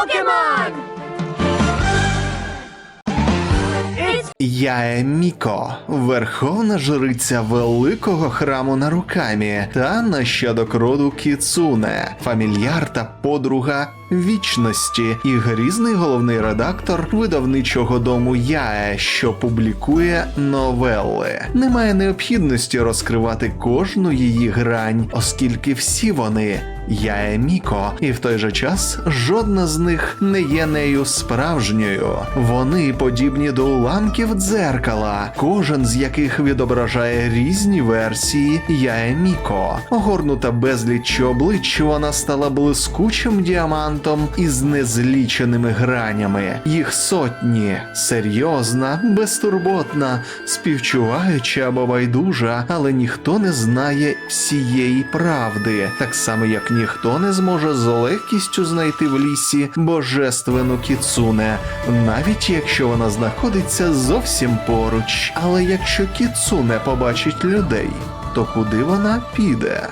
Pokemon! Я Міко, верховна жриця великого храму Нарукамі та нащадок роду Кіцуне, фамільяр та подруга вічності і грізний головний редактор видавничого дому Яе, що публікує новели. Немає необхідності розкривати кожну її грань, оскільки всі вони Яе Міко, і в той же час жодна з них не є нею справжньою. Вони подібні до уламків дзеркала, кожен з яких відображає різні версії Яе Міко. Огорнута безліч облич, вона стала блискучим діамантом із незліченими гранями. Їх сотні серйозна, безтурботна, співчуваюча або байдужа, але ніхто не знає всієї правди, так само як ніхто не зможе з легкістю знайти в лісі божественну кіцуне, навіть якщо вона знаходиться зовсім поруч. Але якщо кіцуне побачить людей, то куди вона піде?